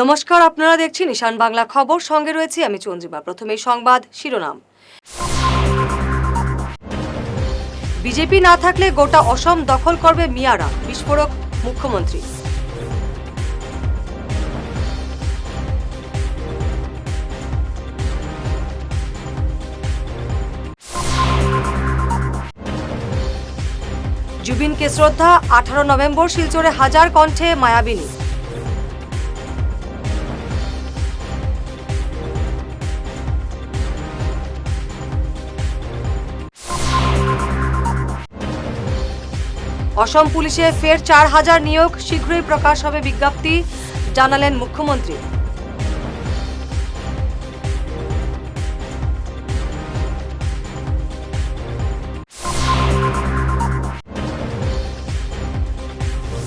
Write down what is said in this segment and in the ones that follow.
নমস্কার, আপনারা দেখছেন ঈশান বাংলা খবর। সঙ্গে রয়েছি আমি চন্দ্রিমা প্রথমে সংবাদ, শিরোনাম। বিজেপি না থাকলে গোটা অসম দখল করবে মিয়ারা, বিস্ফোরক মুখ্যমন্ত্রী। জুবিনকে শ্রদ্ধা, আঠারো নভেম্বর শিলচরে হাজার কণ্ঠে মায়াবিনী। অসম পুলিশে ফের চার হাজার নিয়োগ, শীঘ্রই প্রকাশ হবে বিজ্ঞপ্তি, জানালেন মুখ্যমন্ত্রী।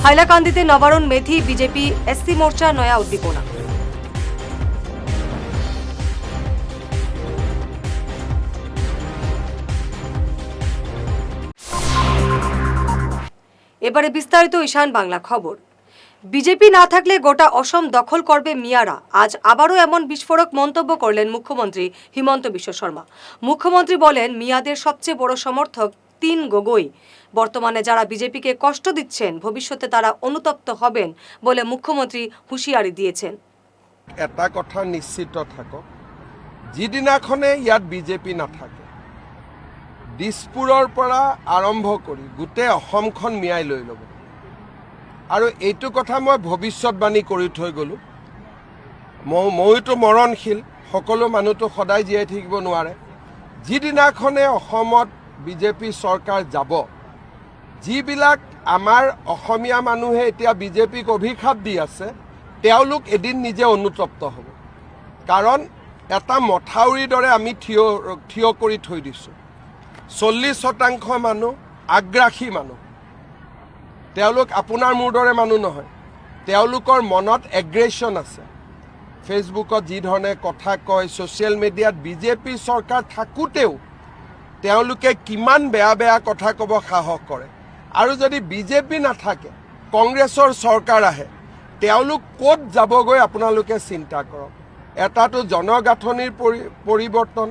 হাইলাকান্দিতে নবারণ মেধি, বিজেপি, এসসি মোর্চা, নয়া উদ্দীপনা। এবারে বিস্তারিত ঈশান বাংলা খবর। বিজেপি না থাকলে গোটা অসম দখল করবে মিয়ারা। আজ আবারও এমন বিস্ফোরক মন্তব্য করলেন মুখ্যমন্ত্রী হিমন্ত বিশ্ব শর্মা। মুখ্যমন্ত্রী বলেন, মিয়াদের সবচেয়ে বড় সমর্থক তিন গগৈ। বর্তমানে যারা বিজেপিকে কষ্ট দিচ্ছেন, ভবিষ্যতে তারা অনুতপ্ত হবেন বলে মুখ্যমন্ত্রী হুঁশিয়ারি দিয়েছেন। এটা কথা নিশ্চিত থাকক। যিদিনাখনে ইয়াত বিজেপি নাথাকে দিছপুৰৰ পৰা আৰম্ভ কৰি গোটেই অসমখন মিয়াই লৈ ল'ব। আৰু এইটো কথা মই ভৱিষ্যতবাণী কৰি থৈ গ'লোঁ। মই ময়োতো মৰণশীল সকলো মানুহতো সদায় জীয়াই থাকিব নোৱাৰে। যিদিনাখনে অসমত বিজেপি চৰকাৰ যাব যিবিলাক আমাৰ অসমীয়া মানুহে এতিয়া বিজেপিক অভিশাপ দি আছে তেওঁলোক এদিন নিজে অনুতপ্ত হ'ব। কাৰণ এটা মথাউৰিৰ দৰে আমি থিয় থিয় কৰি থৈ দিছোঁ। চল্লিছ শতাংশ মানুহ আগ্ৰাসী মানুহ। তেওঁলোক আপোনাৰ মোৰ দৰে মানুহ নহয়। তেওঁলোকৰ মনত এগ্ৰেশ্যন আছে। ফেচবুকত যি ধৰণে কথা কয় ছ'চিয়েল মিডিয়াত বিজেপি চৰকাৰ থাকোঁতেও তেওঁলোকে কিমান বেয়া বেয়া কথা ক'ব সাহস কৰে। আৰু যদি বিজেপি নাথাকে কংগ্ৰেছৰ চৰকাৰ আহে তেওঁলোক ক'ত যাবগৈ আপোনালোকে চিন্তা কৰক। এটাটো জনগাঁথনিৰ পৰি পৰিৱৰ্তন।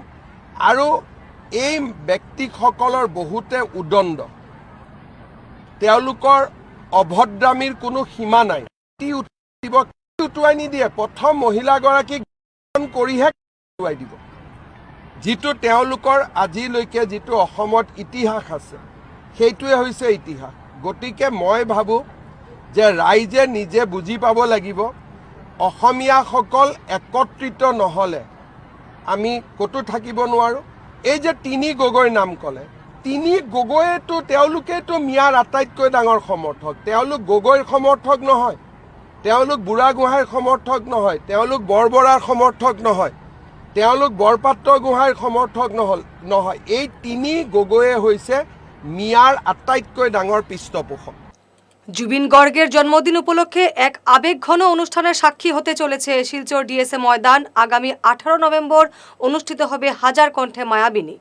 আৰু এই ব্যক্তিসকলৰ বহুতে উদণ্ড। তেওঁলোকৰ অভদ্ৰামীৰ কোনো সীমা নাই। কি উঠিব কি উটুৱাই নিদিয়ে? প্ৰথম মহিলাগৰাকীক কৰিহে উটুৱাই দিব। যিটো তেওঁলোকৰ আজিলৈকে যিটো অসমত ইতিহাস আছে সেইটোৱে হৈছে ইতিহাস। গতিকে মই ভাবোঁ যে ৰাইজে নিজে বুজি পাব লাগিব। অসমীয়াসকল একত্ৰিত নহ'লে আমি ক'তো থাকিব নোৱাৰোঁ। এই যে তিনি গগৈৰ নাম ক'লে তিনি গগৈয়েতো তেওঁলোকেতো মিয়াৰ আটাইতকৈ ডাঙৰ সমৰ্থক। তেওঁলোক গগৈৰ সমৰ্থক নহয় তেওঁলোক বুঢ়াগোহাঁইৰ সমৰ্থক নহয় তেওঁলোক বৰবৰাৰ সমৰ্থক নহয় তেওঁলোক বৰপাত্ৰ গোহাঁইৰ সমৰ্থক নহ'ল নহয়। এই তিনি গগৈয়ে হৈছে মিয়াৰ আটাইতকৈ ডাঙৰ পৃষ্ঠপোষক। জুবিন গর্গের জন্মদিন উপলক্ষে এক আবেগঘন অনুষ্ঠানের সাক্ষী হতে চলেছে শিলচর ডিএসএ ময়দান। আগামী আঠারো নভেম্বর অনুষ্ঠিত হবে হাজার কণ্ঠে মায়াবিনী।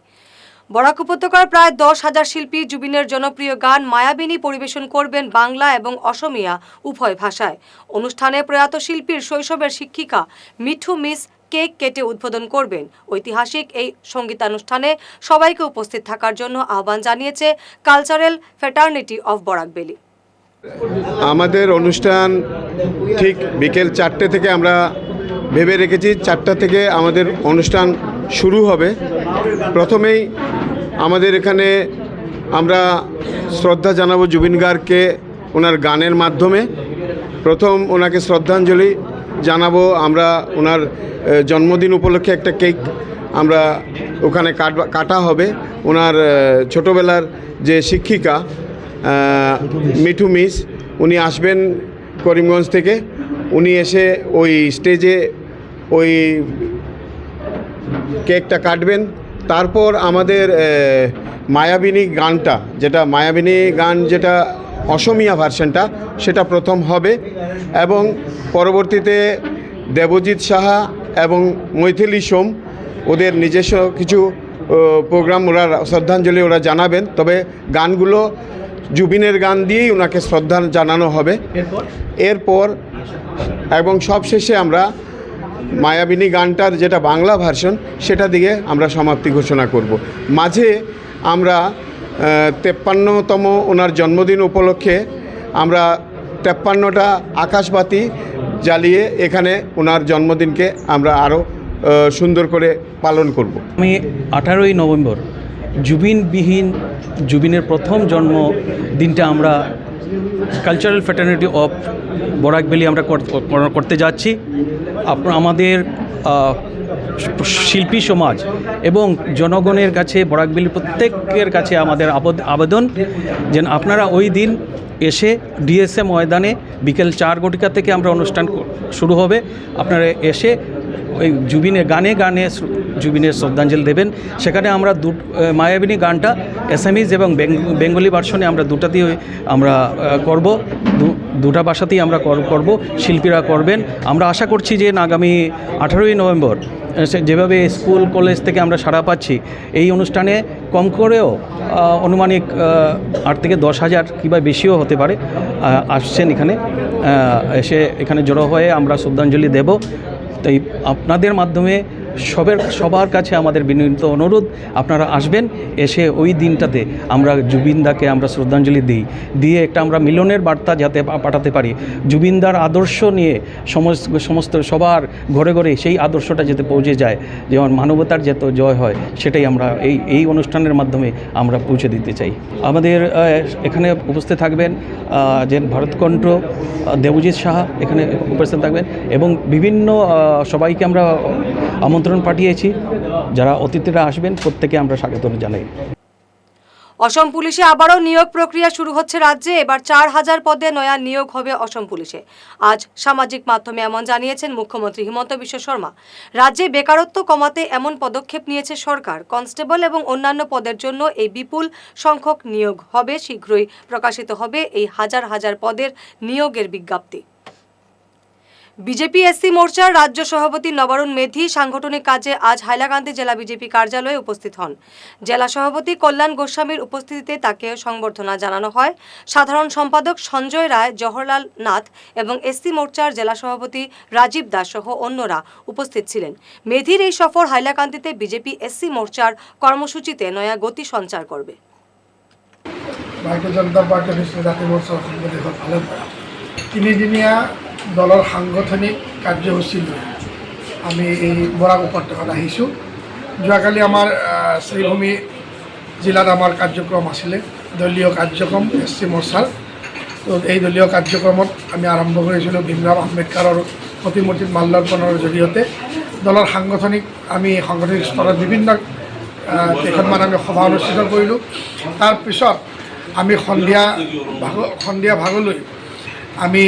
বরাক উপত্যকার প্রায় দশ হাজার শিল্পী জুবিনের জনপ্রিয় গান মায়াবিনী পরিবেশন করবেন বাংলা এবং অসমিয়া উভয় ভাষায়। অনুষ্ঠানে প্রয়াত শিল্পীর শৈশবের শিক্ষিকা মিঠু মিস কেক কেটে উদ্বোধন করবেন। ঐতিহাসিক এই সঙ্গীতানুষ্ঠানে সবাইকে উপস্থিত থাকার জন্য আহ্বান জানিয়েছে কালচারাল ফ্যাটার্নিটি অফ বরাকবেলি আমাদের অনুষ্ঠান ঠিক বিকেল চারটে থেকে আমরা ভেবে রেখেছি। চারটা থেকে আমাদের অনুষ্ঠান শুরু হবে। প্রথমেই আমাদের এখানে আমরা শ্রদ্ধা জানাব জুবিন গার্গকে ওনার গানের মাধ্যমে। প্রথম ওনাকে শ্রদ্ধাঞ্জলি জানাব। আমরা ওনার জন্মদিন উপলক্ষে একটা কেক আমরা ওখানে কাট- হবে। ওনার ছোটোবেলার যে শিক্ষিকা মিঠু মিস, উনি আসবেন করিমগঞ্জ থেকে। উনি এসে ওই স্টেজে ওই কেকটা কাটবেন। তারপর আমাদের মায়াবিনী গানটা, যেটা মায়াবিনী গান যেটা অসমিয়া ভার্সনটা, সেটা প্রথম হবে। এবং পরবর্তীতে দেবজিৎ সাহা এবং মৈথিলি সোম, ওদের নিজস্ব কিছু প্রোগ্রাম, ওরা শ্রদ্ধাঞ্জলি ওরা জানাবেন। তবে গানগুলো জুবিনের গান দিয়েই ওনাকে শ্রদ্ধা জানানো হবে। এরপর? এবং সবশেষে আমরা মায়াবিনী গানটার যেটা বাংলা ভার্সন সেটা দিকে আমরা সমাপ্তি ঘোষণা করব। মাঝে আমরা তেপ্পান্নতম ওনার জন্মদিন উপলক্ষে আমরা তেপ্পান্নটা আকাশবাতি জ্বালিয়ে এখানে ওনার জন্মদিনকে আমরা আরও সুন্দর করে পালন করব। আমি আঠারোই নভেম্বর জুবিনবিহীন, জুবিনের প্রথম জন্ম দিনটা আমরা কালচারাল ফ্যাটার্নিটি অফ বরাকবেলি আমরা কর- কর- করতে যাচ্ছি। আমাদের শিল্পী সমাজ এবং জনগণের কাছে বরাকবেলির প্রত্যেকের কাছে আমাদের আবদ- আবেদন যেন আপনারা ওই দিন এসে ডিএসএ ময়দানে বিকেল চার ঘটিকা থেকে আমরা অনুষ্ঠান শুরু হবে। আপনারা এসে ওই জুবিনের গানে গানে জুবিনের শ্রদ্ধাঞ্জলি দেবেন। সেখানে আমরা দু মায়াবিনী গানটা অ্যাসামিজ এবং বেঙ্গলি ভার্সনে আমরা দুটাতেই আমরা করব। দুটা ভাষাতেই আমরা কর- করব, শিল্পীরা করবেন। আমরা আশা করছি যে আগামী আঠারোই নভেম্বর যেভাবে স্কুল, কলেজ থেকে আমরা সাড়া পাচ্ছি, এই অনুষ্ঠানে কম করেও অনুমানিক আট থেকে দশ হাজার কিংবা বেশিও হতে পারে আসছেন এখানে। এসে এখানে জড়ো হয়ে আমরা শ্রদ্ধাঞ্জলি দেব। তাই আপনাদের মাধ্যমে সবের, সবার কাছে আমাদের বিনীত অনুরোধ, আপনারা আসবেন, এসে ওই দিনটাতে আমরা জুবিনদাকে আমরা শ্রদ্ধাঞ্জলি দিই। দিয়ে একটা আমরা মিলনের বার্তা যাতে পাঠাতে পারি। জুবিনদার আদর্শ নিয়ে সমস্ত সমস্ত সবার ঘরে ঘরে সেই আদর্শটা যাতে পৌঁছে যায়, যেমন মানবতার যত জয় হয়, সেটাই আমরা এই এই অনুষ্ঠানের মাধ্যমে আমরা পৌঁছে দিতে চাই। আমাদের এখানে উপস্থিত থাকবেন যে ভারতকণ্ঠ দেবজিৎ সাহা এখানে উপস্থিত থাকবেন এবং বিভিন্ন সবাইকে আমরা আমন্ত্রণ পাঠিয়েছি। যারা অতিথিরা আসবেন, প্রত্যেকে আমরা স্বাগত জানাই। অসম পুলিশে আবারও নিয়োগ প্রক্রিয়া শুরু হচ্ছে রাজ্যে। এবার চার হাজার পদে নয়া নিয়োগ হবে অসম পুলিশে। আজ সামাজিক মাধ্যমে এমন জানিয়েছেন মুখ্যমন্ত্রী হিমন্ত বিশ্ব শর্মা। রাজ্যে বেকারত্ব কমাতে এমন পদক্ষেপ নিয়েছে সরকার। কনস্টেবল এবং অন্যান্য পদের জন্য এই বিপুল সংখ্যক নিয়োগ হবে। শীঘ্রই প্রকাশিত হবে এই হাজার হাজার পদের নিয়োগের বিজ্ঞপ্তি। বিজেপি এসসি মোর্চার রাজ্য সভাপতি নবারুণ মেধি সাংগঠনিক কাজে আজ হাইলাকান্দি জেলা বিজেপি কার্যালয়ে উপস্থিত হন। জেলা সভাপতি কল্যাণ গোস্বামীর উপস্থিতিতে তাকে সংবর্ধনা জানানো হয়। সাধারণ সম্পাদক সঞ্জয় রায়, জওহরলাল নাথ এবং এসসি মোর্চার জেলা সভাপতি রাজীব দাস সহ অন্যরা উপস্থিত ছিলেন। মেধির এই সফর হাইলাকান্দিতে বিজেপি এসসি মোর্চার কর্মসূচিতে নয়া গতি সঞ্চার করবে। ভাৰতীয় জনতা পাৰ্টীৰ হৈছে জাতীয় পৰা তিনিদিনীয়া দলৰ সাংগঠনিক কাৰ্যসূচী আমি এই বৰাক উপত্যকাত আহিছোঁ। যোৱাকালি আমাৰ শ্ৰীভূমি জিলাত আমাৰ কাৰ্যক্ৰম আছিলে, দলীয় কাৰ্যক্ৰম এছ চি মৰ্চাৰ। তো এই দলীয় কাৰ্যক্ৰমত আমি আৰম্ভ কৰিছিলোঁ ভীমৰাম আম্বেদকাৰৰ প্ৰতিমূৰ্তিত মাল্যাৰ্পণৰ জৰিয়তে। দলৰ সাংগঠনিক, আমি সাংগঠনিক স্তৰত বিভিন্ন কেইখনমান আমি সভা অনুষ্ঠিত কৰিলোঁ। তাৰপিছত আমি সন্ধিয়া ভাগ, সন্ধিয়া ভাগলৈ আমি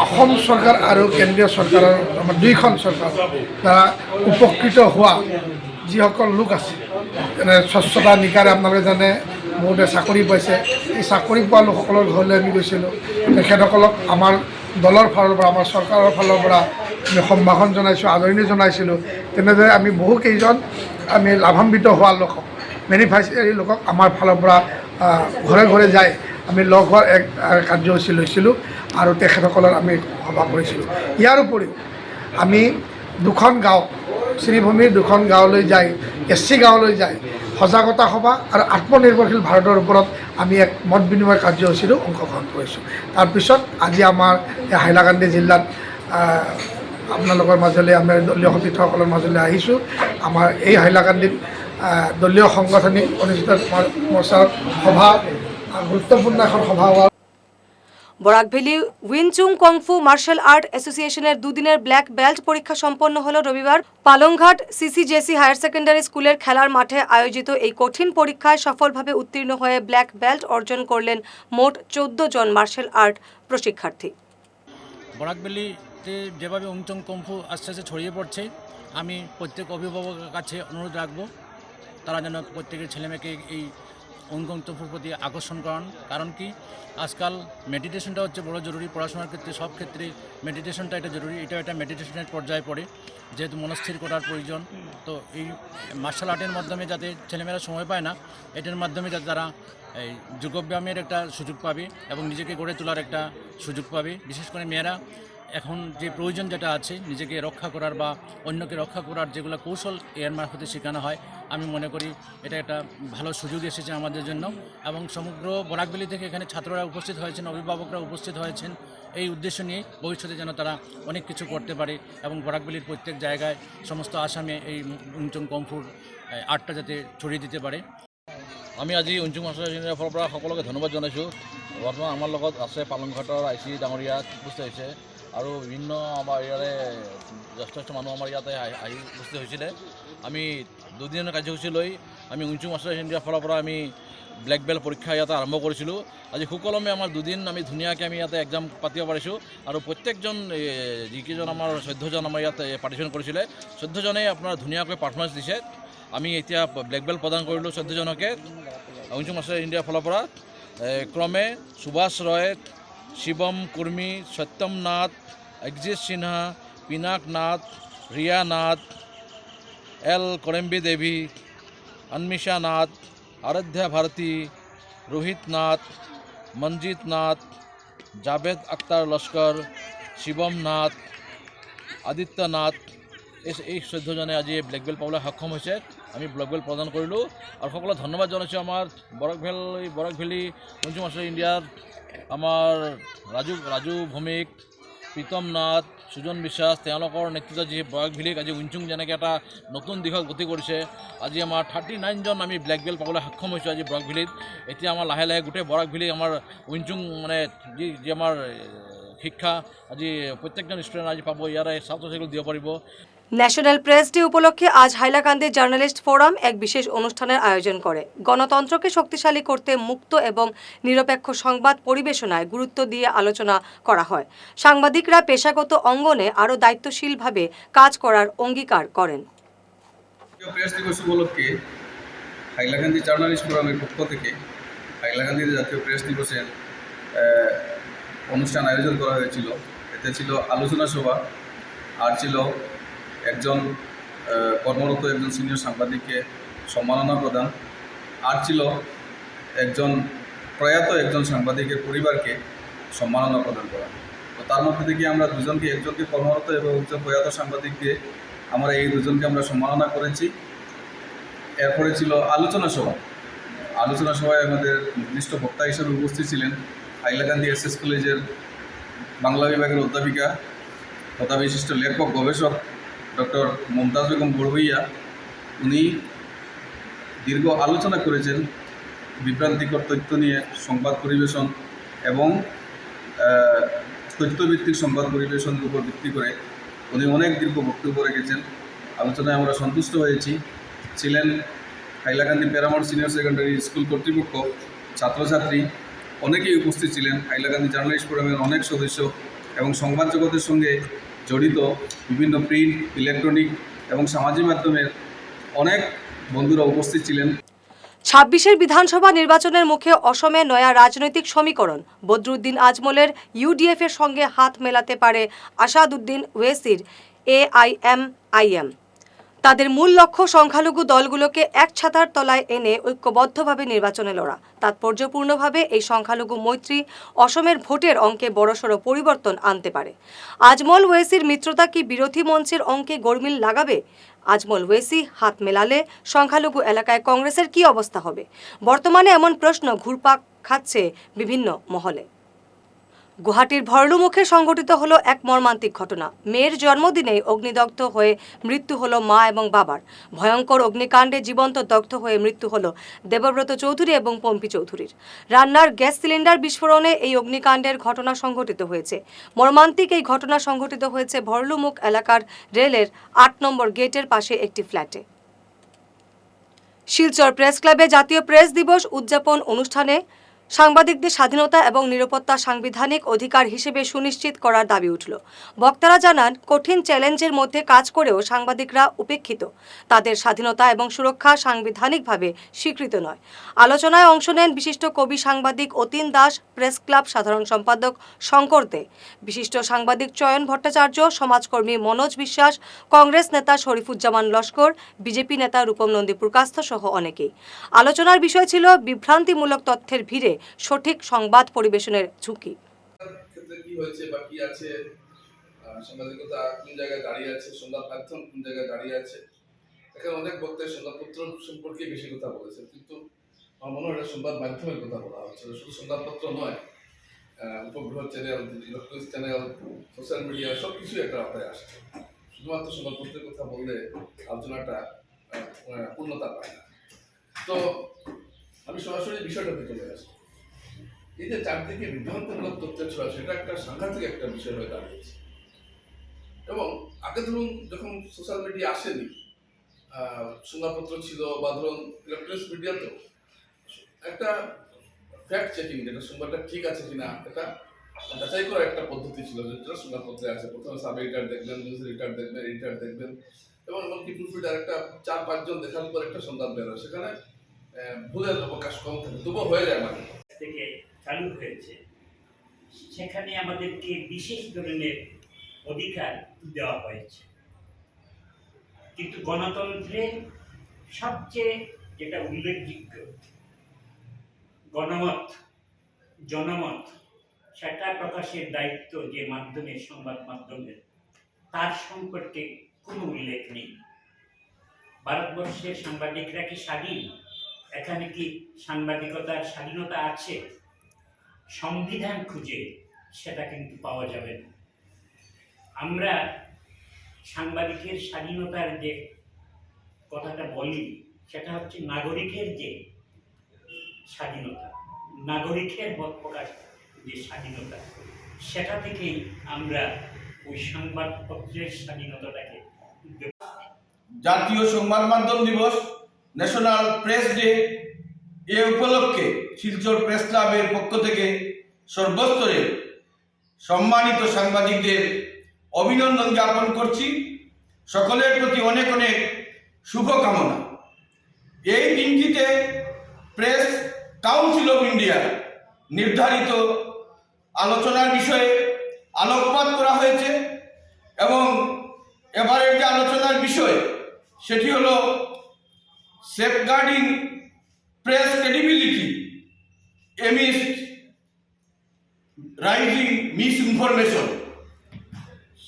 অসম চৰকাৰ আৰু কেন্দ্ৰীয় চৰকাৰৰ, আমাৰ দুইখন চৰকাৰ দ্বাৰা উপকৃত হোৱা যিসকল লোক আছে, যেনে স্বচ্ছতা নিকাৰে আপোনালোকে জানে, বহুতে চাকৰি পাইছে। এই চাকৰি পোৱা লোকসকলৰ ঘৰলৈ আমি গৈছিলোঁ। তেখেতসকলক আমাৰ দলৰ ফালৰ পৰা, আমাৰ চৰকাৰৰ ফালৰ পৰা আমি সম্ভাষণ জনাইছোঁ, আদৰণি জনাইছিলোঁ। তেনেদৰে আমি বহুকেইজন আমি লাভান্বিত হোৱা লোকক বেনিফিচিয়াৰী লোকক আমাৰ ফালৰ পৰা ঘৰে ঘৰে যাই আমি লগ হোৱাৰ এক কাৰ্যসূচী লৈছিলোঁ আৰু তেখেতসকলৰ আমি সভা কৰিছিলোঁ। ইয়াৰ উপৰিও, আমি দুখন গাঁও, শ্ৰীভূমিৰ দুখন গাঁৱলৈ যাই, এছ চি গাঁৱলৈ যাই, সজাগতা সভা আৰু আত্মনিৰ্ভৰশীল ভাৰতৰ ওপৰত আমি এক মত বিনিময় কাৰ্যসূচীৰো অংশগ্ৰহণ কৰিছোঁ। তাৰপিছত আজি আমাৰ এই হাইলাকান্দি জিলাত আপোনালোকৰ মাজলৈ আমি দলীয় সতীৰ্থসকলৰ মাজলৈ আহিছোঁ। আমাৰ এই হাইলাকান্দিত দলীয় সাংগঠনিক অনুষ্ঠিত মৰ্চাৰ সভা আহ, গুৰুত্বপূৰ্ণ এখন সভা Barak Valley Wing Chun kung fu martial art অ্যাসোসিয়েশনের দুদিনের ব্ল্যাক বেল্ট পরীক্ষা সম্পন্ন হলো রবিবার। পালংঘাট সিসিজেসি হায়ার সেকেন্ডারি স্কুলের খেলার মাঠে আয়োজিত এই কঠিন পরীক্ষায় সফলভাবে উত্তীর্ণ হয়ে ব্ল্যাক বেল্ট অর্জন করলেন মোট চোদ্দ জন মার্শাল আর্ট প্রশিক্ষার্থী। বরাকবেলিতে যেভাবে অংচং কম্ফু আস্তে আস্তে ছড়িয়ে পড়ছে আমি প্রত্যেক অভিভাবকের কাছে অনুরোধ রাখব তারা যেন প্রত্যেকের ছেলেমেয়েকে এই অঙ্কং প্রতি আকর্ষণ করান। কারণ কি? আজকাল মেডিটেশনটা হচ্ছে বড় জরুরি, পড়াশোনার ক্ষেত্রে সব ক্ষেত্রে মেডিটেশনটা এটা জরুরি। এটা একটা মেডিটেশনের পর্যায়ে পড়ে, যেহেতু মনস্থির করার প্রয়োজন। তো এই মার্শাল আর্টের মাধ্যমে যাতে ছেলেমেয়েরা সময় পায় না, এটার মাধ্যমে যাতে তারা এই যোগব্যায়ামের একটা সুযোগ পাবে এবং নিজেকে গড়ে তোলার একটা সুযোগ পাবে। বিশেষ করে মেয়েরা এখন যে প্রয়োজন যেটা আছে, নিজেকে রক্ষা করার বা অন্যকে রক্ষা করার যেগুলো কৌশল এর মারফতে শেখানো হয়, আমি মনে করি এটা একটা ভালো সুযোগ এসেছে আমাদের জন্য। এবং সমগ্র বরাকবেলি থেকে এখানে ছাত্ররা উপস্থিত হয়েছেন, অভিভাবকরা উপস্থিত হয়েছেন, এই উদ্দেশ্য নিয়ে ভবিষ্যতে যেন তারা অনেক কিছু করতে পারে এবং বরাকবেলির প্রত্যেক জায়গায় সমস্ত আসামে এই উঞ্চন কমফুৰ আৰ্টটা যাতে ছড়িয়ে দিতে পারে। আমি আজি অঞ্চুম আচাৰ্যৰ ফালৰ পৰা সকলোকে ধন্যবাদ জনাইছোঁ। বৰ্তমান আমাৰ লগত আছে পালংঘাটৰ আই চি ডাঙৰীয়া উপস্থিত হৈছে আৰু বিভিন্ন আমাৰ ইয়াৰে যথেষ্ট মানুহ আমাৰ ইয়াতে আহি উপস্থিত হৈছিলে। আমি দুদিনৰ কাৰ্যসূচী লৈ আমি অঞ্চুম আচাৰ্য ইণ্ডিয়াৰ ফালৰ পৰা আমি ব্লেক বেল্ট পৰীক্ষা ইয়াতে আৰম্ভ কৰিছিলোঁ। আজি সুকলমে আমাৰ দুদিন আমি ধুনীয়াকৈ আমি ইয়াতে এক্সাম পাতিব পাৰিছোঁ আৰু প্ৰত্যেকজন যিকেইজন আমাৰ চৈধ্যজন আমাৰ ইয়াতে পাৰ্টিচিপেট কৰিছিলে চৈধ্যজনেই আপোনাৰ ধুনীয়াকৈ পাৰফৰ্মেঞ্চ দিছে। আমি এতিয়া ব্লেক বেল্ট প্ৰদান কৰিলোঁ চৈধ্যজনকে। অঞ্চুম আছে ইণ্ডিয়াৰ ফালৰ পৰা। ক্ৰমে সুভাষ ৰয় শিৱম কুৰ্মী সত্যম নাথ অজিত সিনহা, পিনাক নাথ ৰিয়া নাথ, এল কৰেম্বী দেৱী অন্মিষা নাথ আৰাধ্যা ভাৰতী ৰোহিত নাথ মঞ্জিত নাথ, জাভেদ আক্তাৰ লস্কৰ শিৱম নাথ, আদিত্য নাথ। এই চৈধ্যজনে আজি ব্লেক বেল্ট পাবলৈ সক্ষম হৈছে। আমি ব্লেক বেল্ট প্ৰদান কৰিলোঁ। আৰু সকলোকে ধন্যবাদ জনাইছোঁ আমাৰ বৰাক ভেলী বৰাক ভেলী আশ্ৰয় ইণ্ডিয়াৰ আমাৰ ৰাজু ৰাজু ভৌমিক প্ৰীতম নাথ, সুজন বিশ্বাস, তেওঁলোকৰ নেতৃত্বত যি বৰাক ভেলীক আজি উঞ্চুং যেনেকৈ এটা নতুন দিশত গতি কৰিছে, আজি আমাৰ থাৰ্টি নাইনজন আমি ব্লেক বেল্ট পাবলৈ সক্ষম হৈছোঁ আজি বৰাক ভেলীত। এতিয়া আমাৰ লাহে লাহে গোটেই বৰাক ভেলী আমাৰ উঞ্চুং মানে যি যি আমাৰ শিক্ষা আজি প্ৰত্যেকজন ষ্টুডেণ্ট আজি পাব, ইয়াৰে ছাত্ৰ ছাত্ৰীক দিব পাৰিব। ন্যাশনাল প্রেস ডে উপলক্ষে আজ হাইলাকান্দি জার্নালিস্ট ফোরাম এক বিশেষ অনুষ্ঠানের আয়োজন করে। গণতন্ত্রকে শক্তিশালী করতে মুক্ত এবং নিরপেক্ষ সংবাদ পরিবেশনায় গুরুত্ব দিয়ে আলোচনা করা হয়। সাংবাদিকরা পেশাগত অঙ্গনে আরও দায়িত্বশীলভাবে কাজ করার অঙ্গীকার করেন। প্রেস দিবস উপলক্ষে হাইলাকান্দি জার্নালিস্ট ফোরামের পক্ষ থেকে হাইলাকান্দিতে জাতীয় প্রেস দিবসের অনুষ্ঠান আয়োজন করা হয়েছিল। এতে ছিল আলোচনা সভা, আর ছিল একজন কর্মরত একজন সিনিয়র সাংবাদিককে সম্মাননা প্রদান। আর ছিল একজন প্রয়াত একজন সাংবাদিকের পরিবারকে সম্মাননা প্রদান করা। তো তার মধ্যে থেকে আমরা দুজনকে, একজনকে কর্মরত এবং একজন প্রয়াত সাংবাদিককে আমরা এই দুজনকে আমরা সম্মাননা করেছি। এরপরে ছিল আলোচনা সভা। আলোচনা সভায় আমাদের নির্দিষ্ট বক্তা হিসেবে উপস্থিত ছিলেন হাইলাকান্দি এস এস কলেজের বাংলা বিভাগের অধ্যাপিকা তথা বিশিষ্ট লেখক, গবেষক ডক্টর মমতাজ বেগম বড়ভইয়া উনি দীর্ঘ আলোচনা করেছেন বিভ্রান্তিকর তথ্য নিয়ে সংবাদ পরিবেশন এবং তথ্যভিত্তিক সংবাদ পরিবেশনের উপর ভিত্তি করে উনি অনেক দীর্ঘ বক্তব্য রেখেছেন। আলোচনায় আমরা সন্তুষ্ট হয়েছি। ছিলেন Hailakandi Paramount senior secondary school কর্তৃপক্ষ ছাত্রছাত্রী। অনেকেই উপস্থিত ছিলেন। হাইলাকান্দি জার্নালিস্ট ফোরামের অনেক সদস্য এবং সংবাদ জগতের সঙ্গে জড়িত বিভিন্ন প্রিন্ট, ইলেকট্রনিক এবং সামাজিক মাধ্যমের অনেক বন্ধুরা উপস্থিত ছিলেন। ছাব্বিশের বিধানসভা নির্বাচনের মুখে অসমে নয়া রাজনৈতিক সমীকরণ। বদরুদ্দিন আজমলের ইউডিএফ এর সঙ্গে হাত মেলাতে পারে আসাদুদ্দিন ওয়েসির এআইএমআইএম। তাদের মূল লক্ষ্য সংখ্যালঘু দলগুলোকে এক ছাতার তলায় এনে ঐক্যবদ্ধভাবে নির্বাচনে লড়া। তাৎপর্যপূর্ণভাবে এই সংখ্যালঘু মৈত্রী অসমের ভোটের অঙ্কে বড়সড় পরিবর্তন আনতে পারে। আজমল ওয়েসির মিত্রতা কি বিরোধী মঞ্চের অঙ্কে গরমিল লাগাবে? আজমল ওয়েসি হাত মেলালে সংখ্যালঘু এলাকায় কংগ্রেসের কি অবস্থা হবে? বর্তমানে এমন প্রশ্ন ঘুরপাক খাচ্ছে বিভিন্ন মহলে। গুয়াহাটির ভরলুমুখে সংঘটিত হলো এক মর্মান্তিক ঘটনা। মেয়ের জন্মদিনেই অগ্নিদগ্ধ হয়ে মৃত্যু হলো মা এবং বাবার। ভয়ঙ্কর অগ্নিকাণ্ডে জীবন্ত দগ্ধ হয়ে মৃত্যু হলো দেবব্রত চৌধুরী এবং পম্পি চৌধুরীর। রান্নার গ্যাস সিলিন্ডার বিস্ফোরণে এই অগ্নিকাণ্ডের ঘটনা সংঘটিত হয়েছে। মর্মান্তিক এই ঘটনা সংঘটিত হয়েছে ভরলুমুখ এলাকার রেলের আট নম্বর গেটের পাশে একটি ফ্ল্যাটে। শিলচর প্রেস ক্লাবে জাতীয় প্রেস দিবস উদযাপন অনুষ্ঠানে সাংবাদিকদের স্বাধীনতা এবং নিরাপত্তা সাংবিধানিক অধিকার হিসেবে সুনিশ্চিত করার দাবি উঠল। বক্তারা জানান, কঠিন চ্যালেঞ্জের মধ্যে কাজ করেও সাংবাদিকরা উপেক্ষিত। তাদের স্বাধীনতা এবং সুরক্ষা সাংবিধানিকভাবে স্বীকৃত নয়। আলোচনায় অংশ নেন বিশিষ্ট কবি সাংবাদিক অতীন দাস, প্রেস ক্লাব সাধারণ সম্পাদক শঙ্কর দে, বিশিষ্ট সাংবাদিক চয়ন ভট্টাচার্য, সমাজকর্মী মনোজ বিশ্বাস, কংগ্রেস নেতা শরীফুজ্জামান লস্কর, বিজেপি নেতা রূপম নন্দী প্রকাস্থ সহ অনেকেই। আলোচনার বিষয় ছিল বিভ্রান্তিমূলক তথ্যের ভিড়ে সঠিক সংবাদ পরিবেশনের ঝুঁকি। বা কি আছে? এখানে অনেক বক্তায় সংবাদপত্র সম্পর্কে বেশি কথা বলেছেন, কিন্তু আমার মনে হয় সংবাদ মাধ্যমের কথা বলা হচ্ছে। শুধু সংবাদপত্র নয় উপগ্রহ channel electronics channel social media সব একটা আওতায় আসে শুধুমাত্র সংবাদপত্রের কথা বললে আলোচনাটা পূর্ণতা পায় না। তো আমি সরাসরি বিষয়টাতে চলে আসি এই যে চারদিকে বিভ্রান্তমূলক তথ্যের ছড়া সেটা একটা সাংঘাতিক একটা বিষয় হয়ে দাঁড়িয়েছে। এবং আগে ধরুন, যখন সোশ্যাল মিডিয়া আসেনি সংবাদপত্র ছিল বা ধরুন ইলেকট্রনিক্স মিডিয়াতেও একটা ফ্যাক্ট চেকিং যেটা সংবাদটা ঠিক আছে কিনা, এটা যাচাই করার একটা পদ্ধতি ছিল যেটা সংবাদপত্রে আছে, প্রথমে সাব এডিটার দেখবেন নিউজ এডিটার দেখবেন এডিটার দেখবেন, এবং এমনকি রিডার একটা চার পাঁচজন দেখার পর একটা সংবাদ বেরোয় সেখানে ভুলের অবকাশ কম থাকে তবুও হয়ে যায় মানে চালু হয়েছে। সেখানে আমাদেরকে বিশেষ ধরনের অধিকার দেওয়া হয়েছে। কিন্তু গণতন্ত্রে সবচেয়ে যেটা উল্লেখযোগ্য, গণমত, জনমত, সেটা প্রকাশের দায়িত্ব যে মাধ্যমে, সংবাদ মাধ্যমের তার সম্পর্কে কোনো উল্লেখ নেই। ভারতবর্ষের সাংবাদিকরা কি স্বাধীন? এখানে কি সাংবাদিকতার স্বাধীনতা আছে? সংবিধান খুঁজে সেটা কিন্তু পাওয়া যাবে না। আমরা সাংবাদিকের স্বাধীনতার যে কথাটা বলি, সেটা হচ্ছে নাগরিকের যে স্বাধীনতা, নাগরিকের মত প্রকাশ যে স্বাধীনতা, সেটা থেকেই আমরা ওই সংবাদপত্রের স্বাধীনতাটাকে জাতীয় সংবাদ মাধ্যম দিবস ন্যাশনাল প্রেস ডে এ উপলক্ষে শিলচর প্রেস ক্লাবের পক্ষ থেকে সর্বস্তরে সম্মানিত সাংবাদিকদের অভিনন্দন জ্ঞাপন করছি। সকলের প্রতি অনেক অনেক শুভকামনা। এই দিনটিতে প্রেস কাউন্সিল অফ ইন্ডিয়া নির্ধারিত আলোচনার বিষয়ে আলোকপাত করা হয়েছে এবং এবারের যে আলোচনার বিষয়, সেটি হলো safeguarding press credibility amidst rising misinformation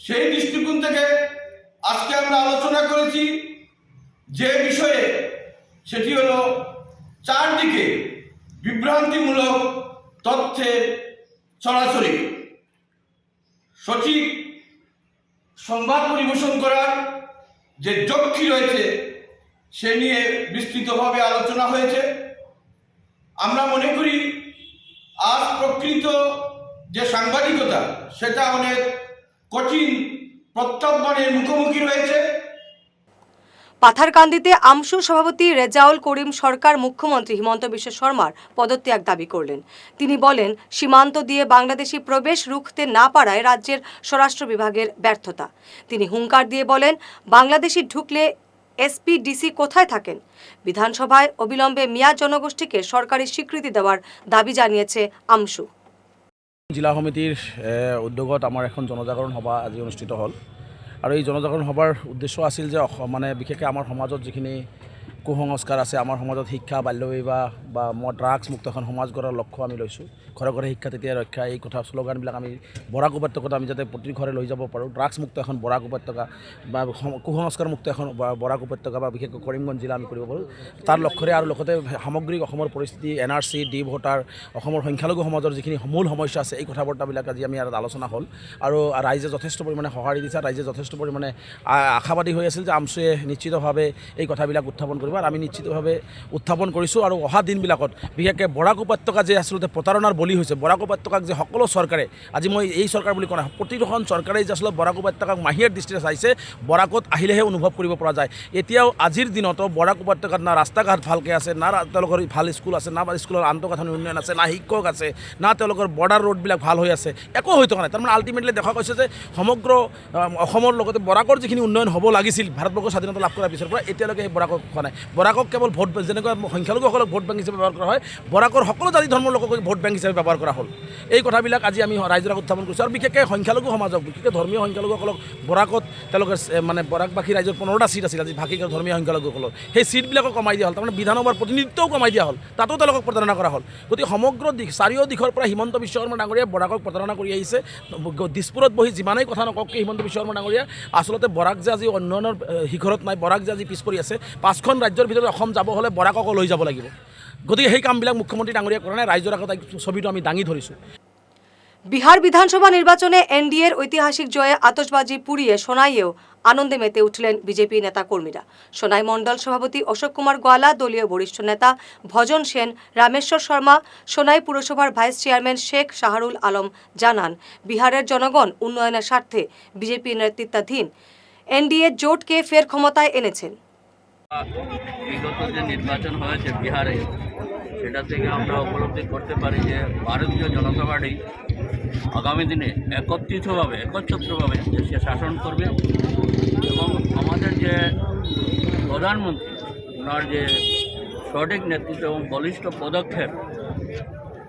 সেই দৃষ্টিকোণ থেকে আজকে আমরা আলোচনা করেছি যে বিষয়ে, সেটি হলো চারদিকে বিভ্রান্তিমূলক তথ্যের ছড়াছড়ি সঠিক সংবাদ পরিবেশন করার যে যক্ষী রয়েছে, সে নিয়ে বিস্তৃতভাবে আলোচনা হয়েছে। আমরা মনে করি আজ প্রকৃত যে সাংবাদিকতা, সেটা অনেক কঠিন প্রত্যাহ্বানের মুখোমুখি রয়েছে। পাথারকান্দিতে আমসু সভাপতি রেজাউল করিম সরকার মুখ্যমন্ত্রী হিমন্ত বিশ্ব শর্মার পদত্যাগ দাবি করলেন। তিনি বলেন, সীমান্ত দিয়ে বাংলাদেশি প্রবেশ রুখতে না পারায় রাজ্যের স্বরাষ্ট্র বিভাগের ব্যর্থতা। তিনি হুঙ্কার দিয়ে বলেন, বাংলাদেশি ঢুকলে এসপি ডিসি কোথায় থাকেন? বিধানসভায় অবিলম্বে মিয়া জনগোষ্ঠীকে সরকারি স্বীকৃতি দেওয়ার দাবি জানিয়েছে আমসু। জিলা সমিতিৰ উদ্যোগত আমাৰ এখন জনজাগৰণ সভা আজি অনুষ্ঠিত হ'ল। আৰু এই জনজাগৰণ সভাৰ উদ্দেশ্য আছিল যে মানে বিশেষকৈ আমাৰ সমাজত যিখিনি কুসংস্কাৰ আছে আমাৰ সমাজত শিক্ষা বাল্য বিবাহ বা মই ড্ৰাগছ মুক্ত এখন সমাজ গঢ়াৰ লক্ষ্য আমি লৈছোঁ। ঘৰে ঘৰে শিক্ষা তেতিয়া ৰক্ষা এই কথা শ্লোগানবিলাক আমি বৰাক উপত্যকাত আমি যাতে প্ৰতি ঘৰে লৈ যাব পাৰোঁ। ড্ৰাগছ মুক্ত এখন বৰাক উপত্যকা বা কুসংস্কাৰ মুক্ত এখন বৰাক উপত্যকা বা বিশেষকৈ কৰিমগঞ্জ জিলা আমি কৰিব পাৰোঁ। তাৰ লক্ষ্যৰে আৰু লগতে সামগ্ৰিক অসমৰ পৰিস্থিতি N R C D voter অসমৰ সংখ্যালঘু সমাজৰ যিখিনি মূল সমস্যা আছে এই কথা বতৰাবিলাক আজি আমি ইয়াত আলোচনা হ'ল। আৰু ৰাইজে যথেষ্ট পৰিমাণে সঁহাৰি দিছে ৰাইজে যথেষ্ট পৰিমাণে আশাবাদী হৈ আছিল যে আমচুৱে নিশ্চিতভাৱে এই কথাবিলাক উত্থাপন কৰিব আৰু আমি নিশ্চিতভাৱে উত্থাপন কৰিছোঁ আৰু অহা দিনবিলাকত, বিশেষকৈ বৰাক উপত্যকা যে আচলতে প্ৰতাৰণাৰ বলি হৈছে, বৰাক উপত্যকাক যে সকলো চৰকাৰে, আজি মই এই চৰকাৰ বুলি কোৱা নাই, প্ৰতিখন চৰকাৰেই যে আচলতে বৰাক উপত্যকাক মাহীৰ দৃষ্টিৰে চাইছে, বৰাকত আহিলেহে অনুভৱ কৰিব পৰা যায়। এতিয়াও আজিৰ দিনতো বৰাক উপত্যকাত না ৰাস্তা ঘাট ভালকৈ আছে, না তেওঁলোকৰ ভালো স্কুল আছে, না স্কুলৰ আন্তঃগাঁথনি উন্নয়ন আছে, না শিক্ষক আছে, না তেওঁলোকৰ বৰ্ডাৰ ৰোডবিলাক ভালো হৈ আছে, একো হৈ থকা নাই। তাৰমানে আল্টিমেটলি দেখা গৈছে যে সমগ্ৰ অসমৰ লগতে বৰাকৰ যিখিনি উন্নয়ন হ'ব লাগিছিল ভাৰতবৰ্ষৰ স্বাধীনতা লাভ কৰাৰ পিছৰ পৰা এতিয়ালৈকে সেই বৰাকক হোৱা নাই। বৰাকক কেৱল ভোট যেনেকৈ সংখ্যালঘুসকলক ভোট বেংক হিচাপে ব্যৱহাৰ কৰা হয়, বৰাকৰ সকলো জাতি ধৰ্মৰ লোকক ভোট বেংক হিচাপে ব্যৱহাৰ কৰা হ'ল। এই কথাবিলাক আজি আমি ৰাইজৰ উত্থাপন কৰিছোঁ। আৰু বিশেষকৈ সংখ্যালঘু সমাজক, বিশেষকৈ ধৰ্মীয় সংখ্যালঘুসকলক বৰাকত তেওঁলোকে মানে বৰাকবাসী ৰাইজৰ পোন্ধৰটা চিট আছিল। আজি ভাষিক ধৰ্মীয় সংখ্যালঘুসকলৰ। সেই চিটবিলাকো কমাই দিয়া হ'ল। তাৰমানে বিধানসভাৰ প্ৰতিনিধিত্বও কমাই দিয়া হ'ল। তাতো তেওঁলোকক প্ৰতাৰণা হ'ল। গতিকে সমগ্ৰ দিশ চাৰিও দিশৰ পৰা হিমন্ত বিশ্ব শৰ্মা ডাঙৰীয়াই বৰাকক প্ৰতাৰণা কৰি আহিছে। দিছপুৰত বহি যিমানেই কথা নকওক হিমন্ত বিশ্ব শৰ্মা ডাঙৰীয়া আচলতে বৰাক যে আজি উন্নয়নৰ শিখৰত নাই, বৰাক যে আজি পিছ পৰি আছে, পাঁচখন ৰাজ্যৰ ভিতৰত অসম যাব হ'লে বৰাককো লৈ যাব লাগিব। গতিকে সেই কামবিলাক মুখ্যমন্ত্ৰী ডাঙৰীয়া কৰা নাই, ৰাইজৰ আগত ছবিটো আমি দাঙি ধৰিছোঁ। বিহার বিধানসভা নির্বাচনে এনডিএর ঐতিহাসিক জয়ে আতশবাজি পুড়িয়ে সোনাইয়েও আনন্দে মেতে উঠলেন বিজেপি নেতা কর্মীরা সোনাই মণ্ডল সভাপতি অশোক কুমার গোয়ালা দলীয় বরিষ্ঠ নেতা ভজন সেন রামেশ্বর শর্মা সোনাই পুরসভার ভাইস চেয়ারম্যান শেখ শাহরুল আলম জানান, বিহারের জনগণ উন্নয়নের স্বার্থে বিজেপি নেতৃত্বাধীন এনডিএ জোটকে ফের ক্ষমতায় এনেছেন। বিগত যে নির্বাচন হয়েছে বিহারে, সেটা থেকে আমরা উপলব্ধি করতে পারি যে ভারতীয় জনতা পার্টি আগামী দিনে একত্রিতভাবে, একচ্ছত্রভাবে দেশে শাসন করবে এবং আমাদের যে প্রধানমন্ত্রী, ওনার যে সঠিক নেতৃত্ব এবং বলিষ্ঠ পদক্ষেপ,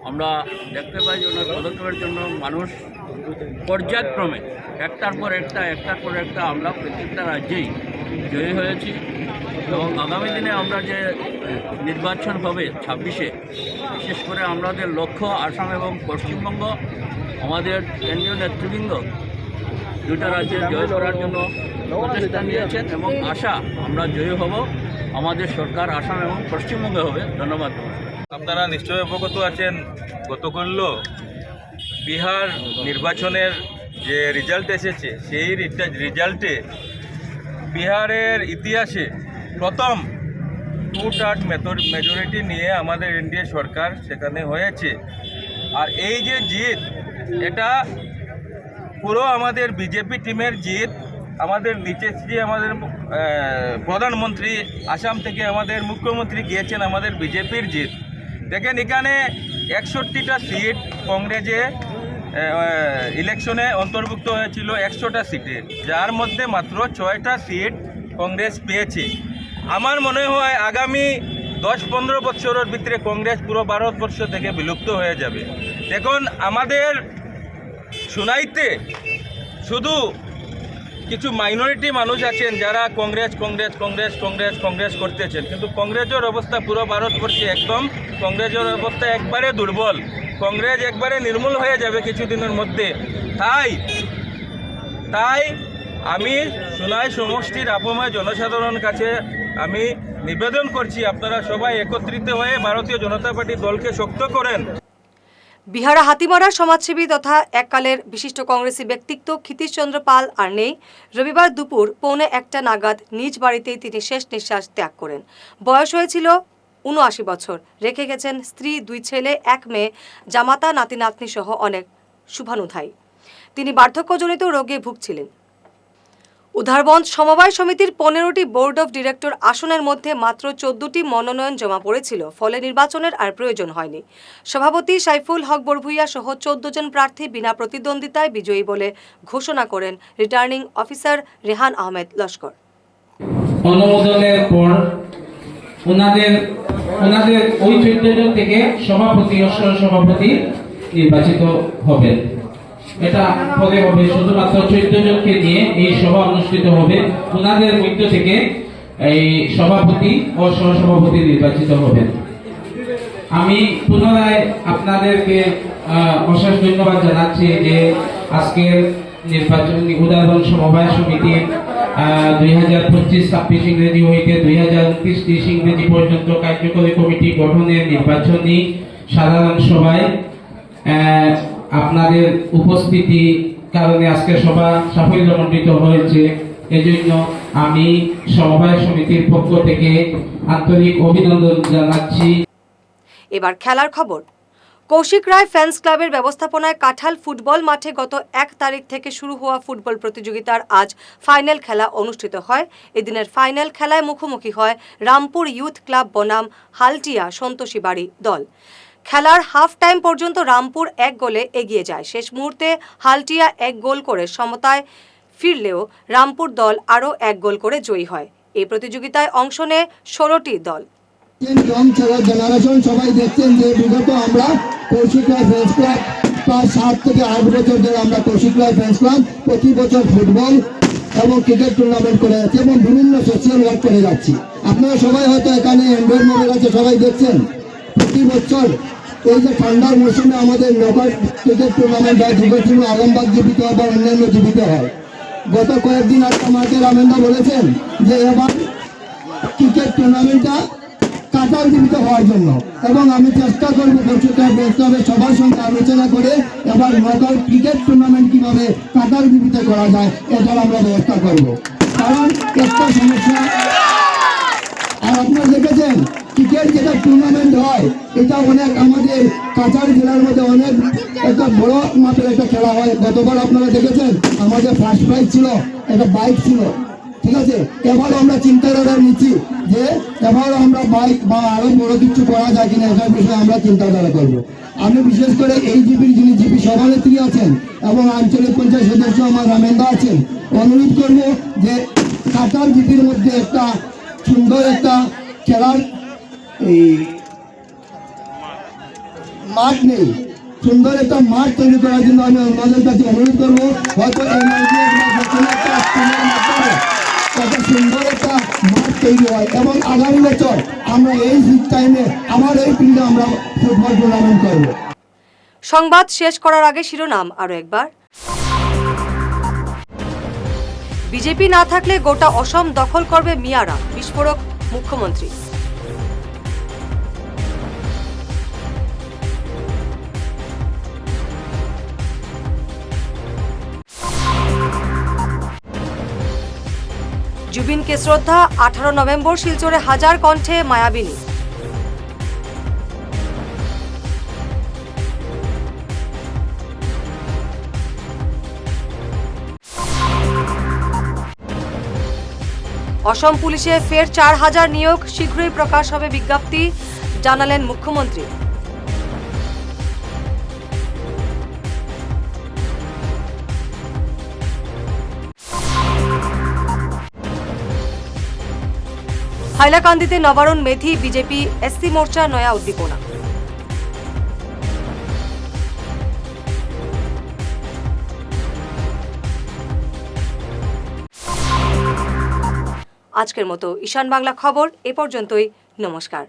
আমরা দেখতে পাই যে ওনার পদক্ষেপের জন্য মানুষ পর্যায়ক্রমে, একটার পর একটা, একটার পর একটা আমরা প্রত্যেকটা রাজ্যেই জয়ী হয়েছি। এবং আগামী দিনে আমরা যে নির্বাচন হবে ছাব্বিশে, বিশেষ করে আমাদের লক্ষ্য আসাম এবং পশ্চিমবঙ্গ, আমাদের কেন্দ্রীয় নেতৃবৃন্দ দুটা রাজ্যে জয় করার জন্য প্রচেষ্টা নিয়েছেন এবং আশা আমরা জয়ী হব। আমাদের সরকার আসাম এবং পশ্চিমবঙ্গে হবে। ধন্যবাদ। আপনারা নিশ্চয়ই অবগত আছেন, গতকাল বিহার নির্বাচনের যে রেজাল্ট এসেছে, সেই রেজাল্টে বিহারের ইতিহাসে প্রথম টু থার্ড মেজরিটি নিয়ে আমাদের এনডিএ সরকার সেখানে হয়েছে। আর এই যে জিত, এটা পুরো আমাদের বিজেপি টিমের জিত, আমাদের নিচে যে আমাদের প্রধানমন্ত্রী, আসাম থেকে আমাদের মুখ্যমন্ত্রী গিয়েছেন আমাদের বিজেপির জিত। দেখেন এখানে একষট্টিটা সিট কংগ্রেসে ইলেকশনে অন্তর্ভুক্ত হয়েছিল একশোটা সিটে যার মধ্যে মাত্র ছয়টা সিট কংগ্রেস পেয়েছে। আমার মনে হয় আগামী দশ পনেরো বছরের ভিতরে কংগ্রেস পুরো ভারতবর্ষ থেকে বিলুপ্ত হয়ে যাবে। দেখুন, আমাদের শুনাইতে শুধু কিছু মাইনরিটি মানুষ আছেন যারা কংগ্রেস কংগ্রেস কংগ্রেস কংগ্রেস কংগ্রেস করতেছেন। কিন্তু কংগ্রেসের অবস্থা পুরো ভারতবর্ষে একদম, কংগ্রেসের অবস্থা একবারে দুর্বল। কংগ্রেস একবারে নির্মূল হয়ে যাবে কিছুদিনের মধ্যে। তাই তাই আমি সোনাই সমষ্টির আপময় জনসাধারণ কাছে আমি নিবেদন করছি, আপনারা সবাই একত্রিত হয়ে ভারতীয় জনতা পার্টি দলকে শক্ত করেন। বিহারে হাতিমারার সমাজসেবী তথা এককালের বিশিষ্ট কংগ্রেসি ব্যক্তিত্ব ক্ষিতীশচন্দ্র পাল আর নেই। রবিবার দুপুর পৌনে একটা নাগাদ নিজ বাড়িতেই তিনি শেষ নিঃশ্বাস ত্যাগ করেন। বয়স হয়েছিল উনআশি বছর। রেখে গেছেন স্ত্রী, দুই ছেলে, এক মেয়ে, জামাতা নাতি নাতনি সহ অনেক শুভানুধায়ী। তিনি বার্ধক্যজনিত রোগে ভুগছিলেন। উধারবন্দ সমবায় সমিতির পনেরোটি বোর্ড অব ডিরেক্টর আসনের মধ্যে মাত্র চোদ্দটি মনোনয়ন জমা পড়েছিল, ফলে নির্বাচনের আর প্রয়োজন হয়নি। সভাপতি সাইফুল হক বরভুইয়া সহ চোদ্দ জন প্রার্থী বিনা প্রতিদ্বন্দ্বিতায় বিজয়ী বলে ঘোষণা করেন রিটার্নিং অফিসার রেহান আহমেদ লস্কর। অনুমোদনের পর ওনাদের ওনাদের ওই চোদ্দ জন থেকে সভাপতি ও সভাপতি নির্বাচিত হবেন। এটা পদে হবে শুধুমাত্র জনকে নিয়ে এই সভা অনুষ্ঠিত হবে। ওনাদের মধ্য থেকে এই সভাপতি ও সহসভাপতি নির্বাচিত হবেন। আমি পুনরায় আপনাদেরকে অশেষ ধন্যবাদ জানাচ্ছি যে আজকের নির্বাচনী, উদাহরণ সমবায় সমিতির দুই হাজার পঁচিশ ছাব্বিশ ইংরেজি হইতে দুই হাজার উনত্রিশ ত্রিশ ইংরেজি পর্যন্ত কার্যকরী কমিটি গঠনের নির্বাচনী সাধারণ সভায় আপনাদের উপস্থিতি কারণে আজকে সভা সাফল্যমণ্ডিত হয়েছে। এজন্য আমি সমবায় সমিতির পক্ষ থেকে আন্তরিক অভিনন্দন জানাচ্ছি। এবার খেলার খবর। কৌশিক রায় ফ্যান্স ক্লাবের ব্যবস্থাপনায় কাঁঠাল ফুটবল মাঠে গত এক তারিখ থেকে শুরু হওয়া ফুটবল প্রতিযোগিতার আজ ফাইনাল খেলা অনুষ্ঠিত হয়। এদিনের ফাইনাল খেলায় মুখোমুখি হয় রামপুর ইউথ ক্লাব বনাম হালটিয়া সন্তোষী বাড়ি দল। খেলার হাফ টাইম পর্যন্ত রামপুর এক গোলে এগিয়ে যায়। শেষ মুহূর্তে হালটিয়া এক গোল করে সমতায় ফিরলেও রামপুর দল আরও এক গোল করে জয়ী হয়। এই প্রতিযোগিতায় অংশ নেয় ষোলোটি দল। জেনারেশন, সবাই দেখছেন যে বিগত আমরা কৌশিক ফ্রেন্স ক্লাব প্রায় সাত থেকে আট বছর ধরে আমরা কৌশিক ফ্রেন্স ক্লাব প্রতি বছর ফুটবল এবং ক্রিকেট টুর্নামেন্ট করে যাচ্ছি এবং বিভিন্ন সোশ্যাল ওয়ার্ক করে যাচ্ছি। আপনারা সবাই হয়তো এখানে অ্যান্ড্রয়েড মোবাইল আছে, সবাই দেখছেন। প্রতি বছর এই যে ঠান্ডার মৌসুমে আমাদের লোকাল ক্রিকেট টুর্নামেন্ট হয় দুর্গাপুর আলমবাগ জীবিত হয় বা অন্যান্য জীবিত হয়। গত কয়েকদিন আগে আমাকে রামেন্দা বলেছেন যে এবার ক্রিকেট টুর্নামেন্টটা কাতার জীবিত হওয়ার জন্য। এবং আমি চেষ্টা করব কলকাতার বেস্তবে সবার সঙ্গে আলোচনা করে এবার নকআউট ক্রিকেট টুর্নামেন্ট কীভাবে কাতার জীবিত করা যায় এটার আমরা ব্যবস্থা করব। কারণ একটা সমস্যা, আর আপনারা দেখেছেন ক্রিকেট যেটা টুর্নামেন্ট হয়, এটা অনেক আমাদের কাছাড় জেলার মধ্যে অনেক একটা বড় মাপের একটা খেলা হয়। গতবার আপনারা দেখেছেন, আমাদের ফার্স্ট প্রাইজ ছিল, একটা বাইক ছিল। ঠিক আছে? এবারও আমরা চিন্তাধারা নিচ্ছি যে এবারও আমরা বাইক বা আরও বড় কিছু করা যায় কিনা এটার বিষয়ে আমরা চিন্তাধারা করব। আমি বিশেষ করে এই জিপির যিনি জিপি সভানেত্রী আছেন এবং আঞ্চলিক পঞ্চায়েত সদস্য আমার রামেন্দা আছেন, অনুরোধ করব যে কাটার জিপির মধ্যে একটা সুন্দর একটা খেলার এই মাঠ নেই। সুন্দর একটা মাঠ তৈরি করার জন্য আমি আপনাদের কাছে অনুরোধ করব, হয়তো সুন্দর একটা মাঠ তৈরি হয়। এবং আগামী বছর আমরা এই শীত টাইমে আবার এই ফিল্ডে আমরা ফুটবল টুর্নামেন্ট করব। সংবাদ শেষ করার আগে শিরোনাম আরও একবার। বিজেপি না থাকলে গোটা অসম দখল করবে মিয়ারা, বিস্ফোরক মুখ্যমন্ত্রী। জুবিনকে শ্রদ্ধা, আঠারো নভেম্বর শিলচরে হাজার কণ্ঠে মায়াবিনী। অসম পুলিশে ফের চার হাজার নিয়োগ, শীঘ্রই প্রকাশ হবে বিজ্ঞপ্তি, জানালেন মুখ্যমন্ত্রী। হাইলাকান্দিতে নবারণ মেথি বিজেপি, এসসি মোর্চা, নয়া উদ্দীপনা। আজকের মতো ঈশান বাংলা খবর, এ পর্যন্তই, নমস্কার।